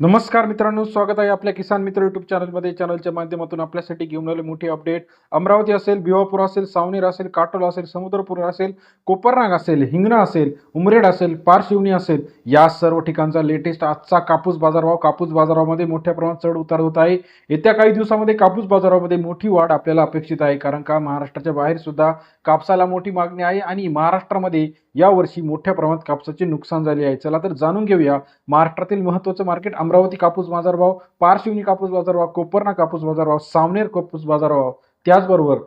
नमस्कार मित्रांनो स्वागत आहे आपल्या किसान मित्र युट्यूब चॅनलमध्ये चॅनलच्या माध्यमातून आपल्यासाठी घेऊन आले मोठी अपडेट अमरावती असेल भिवापूर असेल सावनेर असेल काटोल असेल समुद्रपूर असेल कोपरनाग असेल हिंगणा असेल उमरेड असेल पारशिवनी असेल या सर्व ठिकाणचा लेटेस्ट आजचा कापूस बाजारभाव कापूस बाजारामध्ये मोठ्या प्रमाणात चढ उतार होत आहे. येत्या काही दिवसामध्ये कापूस बाजारामध्ये मोठी वाढ आपल्याला अपेक्षित आहे कारण का महाराष्ट्राच्या बाहेर सुद्धा कापसाला मोठी मागणी आहे आणि महाराष्ट्रामध्ये यावर्षी मोठ्या प्रमाणात कापसाचे नुकसान झाले आहे. चला तर जाणून घेऊया महाराष्ट्रातील महत्त्वाचं मार्केट अमरावती कापूस बाजारभाव पारशिवनी कापूस बाजारभाव कोपरना कापूस बाजारभाव सावनेर कापूस बाजारभाव त्याचबरोबर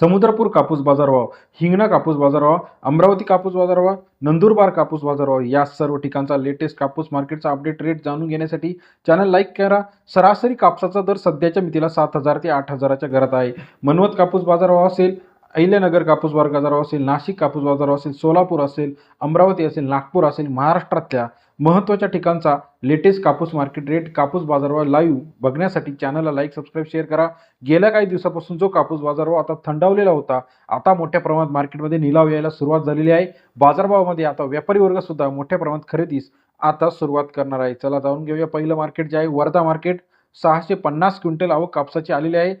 समुद्रपूर कापूस बाजारभाव हिंगणा कापूस बाजारभाव अमरावती कापूस बाजारभाव नंदुरबार कापूस बाजारभाव या सर्व ठिकाणचा लेटेस्ट कापूस मार्केटचा अपडेट रेट जाणून घेण्यासाठी चॅनल लाईक करा. सरासरी कापसाचा दर सध्याच्या मितीला सात हजार ते आठ हजाराच्या घरात आहे. मनवत कापूस बाजारभाव असेल अहिल्यानगर कापूस बाजारभाव असेल नाशिक कापूस बाजार असेल सोलापूर असेल अमरावती असेल नागपूर असेल महाराष्ट्रातल्या महत्त्वाच्या ठिकाणचा लेटेस्ट कापूस मार्केट रेट कापूस बाजारभाव लाईव्ह बघण्यासाठी चॅनलला लाईक सबस्क्राईब शेअर करा. गेल्या काही दिवसापासून जो कापूस बाजारभाव आता थंडावलेला होता आता मोठ्या प्रमाणात मार्केटमध्ये निलाव यायला सुरुवात झालेली आहे. बाजारभावामध्ये आता व्यापारी वर्गसुद्धा मोठ्या प्रमाणात खरेदीस आता सुरुवात करणार आहे. चला जाऊन घेऊया पहिलं मार्केट जे आहे वर्धा मार्केट सहाशे पन्नास क्विंटल आवक कापसाची आलेली आहे.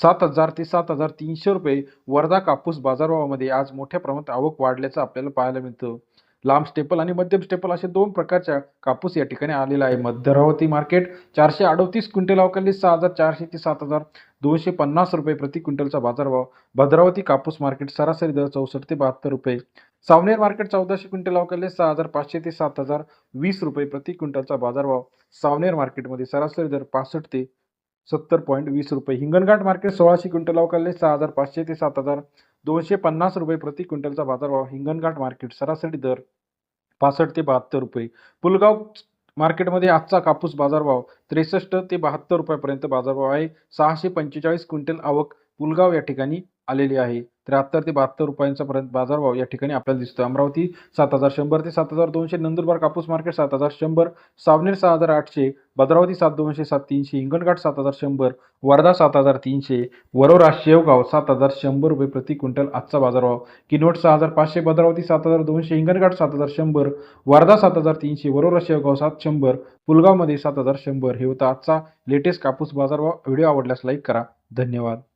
सात हजार ते सात हजार तीनशे रुपये वर्धा कापूस बाजारभावामध्ये आज मोठ्या प्रमाणात आवक वाढल्याचं आपल्याला पाहायला मिळतं. लांब स्टेपल आणि मध्यम स्टेपल असे दोन प्रकारच्या कापूस या ठिकाणी आलेला आहे. मध्यरावती मार्केट चारशे अडतीस क्विंटल अवकाली सहा हजार चारशे ते सात हजार दोनशे पन्नास रुपये प्रति क्विंटलचा बाजारभाव. भद्रावती कापूस मार्केट सरासरी दर चौसष्ट ते बहात्तर रुपये. सावनेर मार्केट चौदाशे क्विंटल अवकाली सहा हजार पाचशे ते सात हजार वीस रुपये प्रति क्विंटलचा बाजारभाव. सावनेर मार्केटमध्ये सरासरी दर पासष्ट ते सत्तर पॉईंट वीस रुपये. हिंगणघाट मार्केट सोळाशे क्विंटल अवकाले सहा हजार पाचशे ते सात हजार. दोनशे पन्नास रुपये प्रति क्विंटलचा बाजारभाव हिंगणघाट मार्केट सरासरी दर पासष्ट ते बहात्तर रुपये. पुलगाव मार्केटमध्ये आजचा कापूस बाजारभाव त्रेसष्ट ते बहात्तर रुपयापर्यंत बाजारभाव आहे. सहाशे पंचेचाळीस क्विंटल आवक पुलगाव या ठिकाणी आलेली आहे त्र्याहत्तर ते बहात्तर रुपयांचा पर्यंत बाजारभाव या ठिकाणी आपल्याला दिसतो अमरावती सात हजार शंभर ते सात हजार दोनशे नंदुरबार कापूस मार्केट सात हजार शंभर सावनेर सहा हजार आठशे भद्रावती सात दोनशे सात तीनशे हिंगणघाट सात हजार शंभर वर्धा सात हजार तीनशे वरोरा शेवगाव सात हजार शंभर रुपये प्रति क्विंटल आजचा बाजारभाव किनवट सहा हजार पाचशे भद्रावती सात हजार दोनशे हिंगणघाट सात हजार शंभर वर्धा सात हजार तीनशे वरोरा शेवगाव सात शंभर पुलगावमध्ये सात हजार शंभर हे होता आजचा लेटेस्ट कापूस बाजारभाव व्हिडिओ आवडल्यास लाईक करा धन्यवाद